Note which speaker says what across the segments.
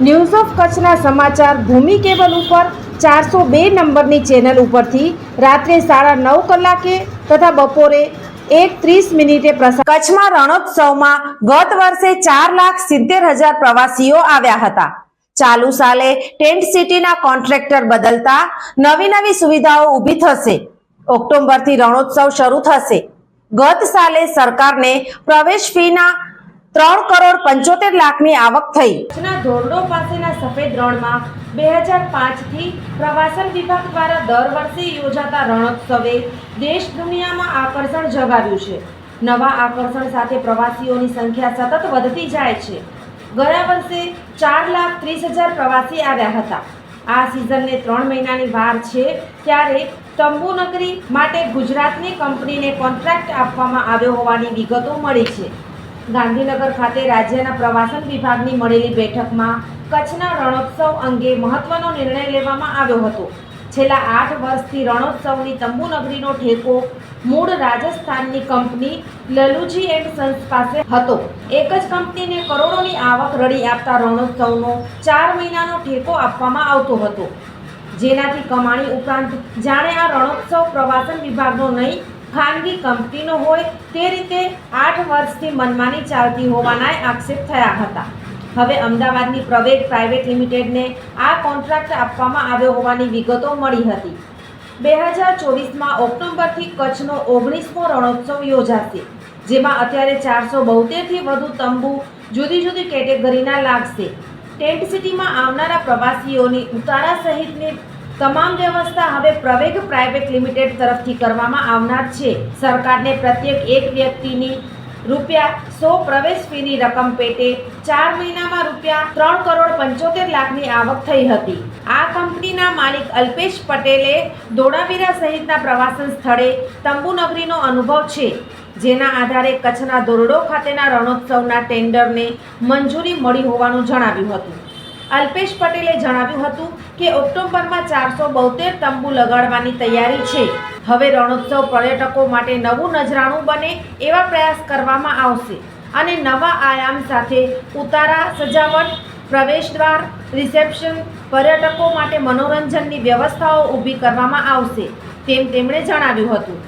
Speaker 1: news of કચ્છના સમાચાર ભૂમિ cable ઉપર ચારસો બે નંબરની ચેનલ ઉપરથી રાત્રે સાડા નવ કલાકે તથા બપોરે એક ત્રીસ મિનિટે પ્રસાર કચ્છમાં રણોત્સવમાં ગત વર્ષે ચાર લાખ સિત્તેર હજાર પ્રવાસીઓ આવ્યા હતા. ચાલુ સાલે ટેન્ટ સિટીના કોન્ટ્રાક્ટર બદલતા નવી નવી સુવિધાઓ ઊભી થશે. ઓક્ટોબરથી રણોત્સવ શરૂ થશે. ગત સાલે સરકારને પ્રવેશ ફીના ત્રણ કરોડ પંચોતેર લાખની આવક થઈ. ધોરડો પાસેના સફેદ રણમાં બે હજાર પાંચથી પ્રવાસન વિભાગ દ્વારા દર વર્ષે યોજાતા રણોત્સવે દેશ દુનિયામાં આકર્ષણ જગાવ્યું છે. નવા આકર્ષણ સાથે પ્રવાસીઓની સંખ્યા સતત વધતી જાય છે. ગયા વર્ષે ચાર લાખ ત્રીસ હજાર પ્રવાસી આવ્યા હતા. આ સિઝનને ત્રણ મહિનાની વાર છે ત્યારે તંબુ નગરી માટે ગુજરાતની કંપનીને કોન્ટ્રાક્ટ આપવામાં આવ્યો હોવાની વિગતો મળી છે. ગાંધીનગર ખાતે રાજ્યના પ્રવાસન વિભાગની મળેલી બેઠકમાં કચ્છના રણોત્સવ અંગે મહત્વનો નિર્ણય લેવામાં આવ્યો હતો. છેલ્લા આઠ વર્ષથી રણોત્સવની તંબુ નગરીનો ઠેકો મૂળ રાજસ્થાનની કંપની લલુજી એન્ડ સન્સ પાસે હતો. એક જ કંપનીને કરોડોની આવક રડી આપતા રણોત્સવનો ચાર મહિનાનો ઠેકો આપવામાં આવતો હતો. જેનાથી કમાણી ઉપરાંત જાણે આ રણોત્સવ પ્રવાસન વિભાગનો નહીં ખાનગી કંપનીનો હોય તે રીતે આઠ વર્ષથી મનમાની ચાલતી હોવાના આક્ષેપ થયા હતા. હવે અમદાવાદની પ્રવેગ પ્રાઇવેટ લિમિટેડને આ કોન્ટ્રાક્ટ આપવામાં આવ્યો હોવાની વિગતો મળી હતી. બે હજાર ચોવીસમાં ઓક્ટોબરથી કચ્છનો ઓગણીસમો રણોત્સવ યોજાશે, જેમાં અત્યારે ચારસો બોતેરથી વધુ તંબુ જુદી જુદી કેટેગરીના લાગશે. ટેન્ટ સિટીમાં આવનારા પ્રવાસીઓની ઉતારા સહિતની તમામ વ્યવસ્થા હવે પ્રવેગ પ્રાઇવેટ લિમિટેડ તરફથી કરવામાં આવનાર છે. સરકારને પ્રત્યેક એક વ્યક્તિની રૂપિયા સો પ્રવેશ ફીની રકમ પેટે ચાર મહિનામાં રૂપિયા ત્રણ કરોડ પંચોતેર લાખની આવક થઈ હતી. આ કંપનીના માલિક અલ્પેશ પટેલે ધોળાવીરા સહિતના પ્રવાસન સ્થળે તંબુ નગરીનો અનુભવ છે, જેના આધારે કચ્છના દોરડો ખાતેના રણોત્સવના ટેન્ડરને મંજૂરી મળી હોવાનું જણાવ્યું હતું. અલ્પેશ પટેલે જણાવ્યું હતું કે ઓક્ટોબરમાં ચારસો બોતેર તંબુ લગાડવાની તૈયારી છે. હવે રણોત્સવ પર્યટકો માટે નવું નજરાણું બને એવા પ્રયાસ કરવામાં આવશે. અને નવા આયામ સાથે ઉતારા સજાવટ પ્રવેશદ્વાર રિસેપ્શન, પર્યટકો માટે મનોરંજનની વ્યવસ્થાઓ ઊભી કરવામાં આવશે, તેમ તેમણે જણાવ્યું હતું.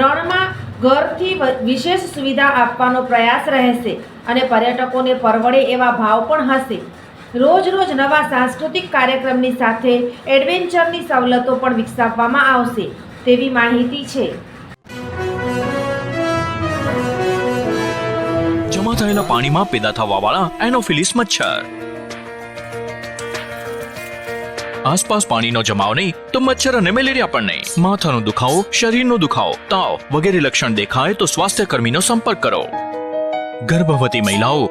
Speaker 1: રણમાં ઘરથી વિશેષ સુવિધા આપવાનો પ્રયાસ રહેશે અને પર્યટકોને પરવડે એવા ભાવ પણ હશે. રોજ રોજ નવા સાંસ્કૃતિક કાર્યક્રમની સાથે એડવેન્ચરની સવલતો પણ વિકસાવવામાં આવશે, તેવી માહિતી છે.
Speaker 2: જમા થયેલા પાણીમાં પેદા થવાવાળા એનોફિલિસ મચ્છર. આસપાસ પાણીનો જમાવ નહીં, તો મચ્છર અને મેલેરિયા પણ નહીં. માથાનો દુખાવો, શરીરનો દુખાવો, તાવ વગેરે લક્ષણ દેખાય તો સ્વાસ્થ્ય કર્મીનો સંપર્ક કરો. ગર્ભવતી મહિલાઓ